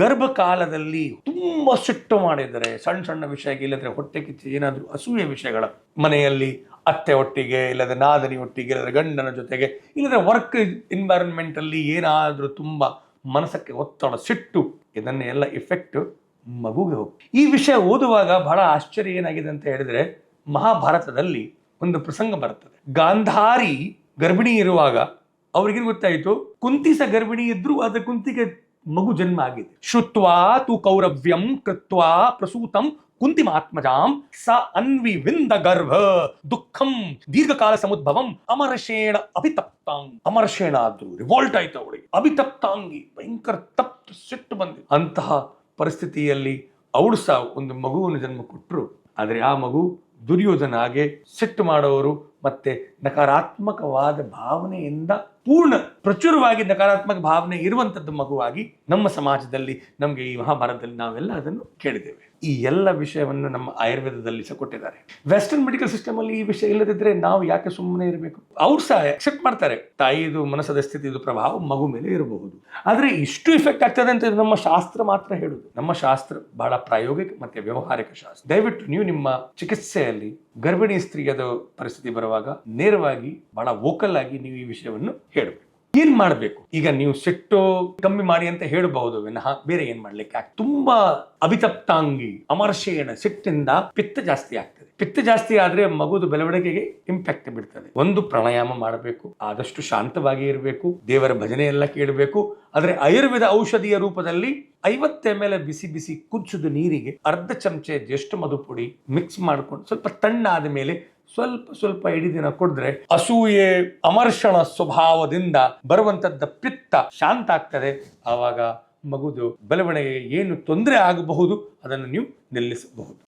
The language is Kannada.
ಗರ್ಭಕಾಲದಲ್ಲಿ ತುಂಬ ಸಿಟ್ಟು ಮಾಡಿದರೆ, ಸಣ್ಣ ಸಣ್ಣ ವಿಷಯಕ್ಕೆ ಇಲ್ಲದ್ರೆ ಹೊಟ್ಟೆ ಕಿಚ್ಚಿ ಏನಾದರೂ ಅಸೂಯೆ ವಿಷಯಗಳ ಮನೆಯಲ್ಲಿ ಅತ್ತೆ ಒಟ್ಟಿಗೆ, ಇಲ್ಲದ್ರೆ ನಾದನಿ ಒಟ್ಟಿಗೆ, ಇಲ್ಲದ್ರೆ ಗಂಡನ ಜೊತೆಗೆ, ಇಲ್ಲದ್ರೆ ವರ್ಕ್ ಎನ್ವೈರನ್ಮೆಂಟ್ ಅಲ್ಲಿ ಏನಾದರೂ ತುಂಬ ಮನಸ್ಸಕ್ಕೆ ಒತ್ತಡ, ಸಿಟ್ಟು ಇದನ್ನೆಲ್ಲ ಇಫೆಕ್ಟ್ ಮಗುಗೆ ಹೋಗಿ ಈ ವಿಷಯ ಓದುವಾಗ ಬಹಳ ಆಶ್ಚರ್ಯ ಏನಾಗಿದೆ ಅಂತ ಹೇಳಿದ್ರೆ, ಮಹಾಭಾರತದಲ್ಲಿ ಒಂದು ಪ್ರಸಂಗ ಬರ್ತದೆ. ಗಾಂಧಾರಿ ಗರ್ಭಿಣಿ ಇರುವಾಗ, ಅವ್ರಿಗೇನು ಗೊತ್ತಾಯಿತು? ಕುಂತಿಸ ಗರ್ಭಿಣಿ ಇದ್ರೂ ಅದ್ರ ಕುಂತಿಗೆ ಮಗು ಜನ್ಮ ಆಗಿದೆ. ಶುತ್ವಾ ತು ಕೌರವ್ಯಂ ಕೃತ್ವಾ ಪ್ರಸೂತಂ ಕುಂತಿಮಾತ್ಮಜಾಂ ಸ ಅನ್ವಿ ವಿಂದ ಗರ್ಭ ದುಃಖಂ ದೀರ್ಘಕಾಲ ಸಮುದ್ಭವಂ ಅಮರಶೇಣ ಅಭಿತಪ್ತಾಂಗ್ ಅಮರಶೇಣ ಆದ್ರು ರಿವೋಲ್ಟ್ ಆಯ್ತು ಅವಳಿಗೆ. ಅಭಿತಪ್ತಾಂಗಿ ಭಯಂಕರ ತಪ್ತು ಸಿಟ್ಟು ಬಂದಿದೆ. ಅಂತಹ ಪರಿಸ್ಥಿತಿಯಲ್ಲಿ ಅವಳು ಸಹ ಒಂದು ಮಗುವನ್ನು ಜನ್ಮ ಕೊಟ್ಟರು ಆದರೆ ಆ ಮಗು ದುರ್ಯೋಧನ ಹಾಗೆ ಸಿಟ್ಟು ಮಾಡೋರು ಮತ್ತೆ ನಕಾರಾತ್ಮಕವಾದ ಭಾವನೆಯಿಂದ ಪೂರ್ಣ ಪ್ರಚುರವಾಗಿ ನಕಾರಾತ್ಮಕ ಭಾವನೆ ಇರುವಂಥದ್ದು ಮಗುವಾಗಿ ನಮ್ಮ ಸಮಾಜದಲ್ಲಿ, ನಮಗೆ ಈ ಮಹಾಭಾರತದಲ್ಲಿ ನಾವೆಲ್ಲ ಅದನ್ನು ಕೇಳಿದ್ದೇವೆ. ಈ ಎಲ್ಲ ವಿಷಯವನ್ನು ನಮ್ಮ ಆಯುರ್ವೇದದಲ್ಲಿ ಸಹ ಕೊಟ್ಟಿದ್ದಾರೆ. ವೆಸ್ಟರ್ನ್ ಮೆಡಿಕಲ್ ಸಿಸ್ಟಮ್ ಅಲ್ಲಿ ಈ ವಿಷಯ ಇಲ್ಲದಿದ್ರೆ ನಾವು ಯಾಕೆ ಸುಮ್ಮನೆ ಇರಬೇಕು? ಅವ್ರು ಸಹ ಅಕ್ಸೆಪ್ಟ್ ಮಾಡ್ತಾರೆ. ತಾಯಿದು ಮನಸ್ಸದ ಸ್ಥಿತಿದು ಪ್ರಭಾವ ಮಗು ಮೇಲೆ ಇರಬಹುದು. ಆದ್ರೆ ಇಷ್ಟು ಇಫೆಕ್ಟ್ ಆಗ್ತದೆ ಅಂತ ನಮ್ಮ ಶಾಸ್ತ್ರ ಮಾತ್ರ ಹೇಳುದು. ನಮ್ಮ ಶಾಸ್ತ್ರ ಬಹಳ ಪ್ರಾಯೋಗಿಕ ಮತ್ತೆ ವ್ಯವಹಾರಿಕ ಶಾಸ್ತ್ರ. ದಯವಿಟ್ಟು ನೀವು ನಿಮ್ಮ ಚಿಕಿತ್ಸೆಯಲ್ಲಿ ಗರ್ಭಿಣಿ ಸ್ತ್ರೀಯದ ಪರಿಸ್ಥಿತಿ ಬರುವಾಗ ನೇರವಾಗಿ ಬಹಳ ವೋಕಲ್ ಆಗಿ ನೀವು ಈ ವಿಷಯವನ್ನು ಹೇಳಬೇಕು. ಏನ್ ಮಾಡಬೇಕು? ಈಗ ನೀವು ಸಿಟ್ಟು ಕಮ್ಮಿ ಮಾಡಿ ಅಂತ ಹೇಳಬಹುದು, ವಿನಃ ಬೇರೆ ಏನ್ ಮಾಡ್ಲಿಕ್ಕೆ ತುಂಬಾ ಅಭಿತಪ್ತಾಂಗಿ ಅಮರ್ಷೇಣ ಸಿಟ್ಟಿಂದ ಪಿತ್ತ ಜಾಸ್ತಿ ಆಗ್ತದೆ. ಪಿತ್ತ ಜಾಸ್ತಿ ಆದ್ರೆ ಮಗುದು ಬೆಳವಣಿಗೆಗೆ ಇಂಪ್ಯಾಕ್ಟ್ ಬಿಡ್ತದೆ ಒಂದು ಪ್ರಾಣಾಯಾಮ ಮಾಡಬೇಕು, ಆದಷ್ಟು ಶಾಂತವಾಗಿ ಇರಬೇಕು, ದೇವರ ಭಜನೆ ಎಲ್ಲ ಕೇಳಬೇಕು, ಆದ್ರೆ ಆಯುರ್ವೇದ ಔಷಧಿಯ ರೂಪದಲ್ಲಿ ಐವತ್ತೆ ಮೇಲೆ ಬಿಸಿ ಬಿಸಿ ಕುದಿಸಿದ ನೀರಿಗೆ ಅರ್ಧ ಚಮಚೆ ಜ್ಯೇಷ್ಠ ಮಧು ಪುಡಿ ಮಿಕ್ಸ್ ಮಾಡ್ಕೊಂಡು ಸ್ವಲ್ಪ ತಣ್ಣಾದ ಮೇಲೆ ಸ್ವಲ್ಪ ಸ್ವಲ್ಪ ಇಡೀ ದಿನ ಕುಡಿದ್ರೆ ಅಸೂಯೆ, ಅಮರ್ಷಣ ಸ್ವಭಾವದಿಂದ ಬರುವಂತದ್ದ ಪಿತ್ತ ಶಾಂತ ಆಗ್ತದೆ. ಆವಾಗ ಮಗುದು ಬೆಳವಣಿಗೆ ಏನು ತೊಂದರೆ ಆಗಬಹುದು, ಅದನ್ನು ನೀವು ನಿಲ್ಲಿಸಬಹುದು.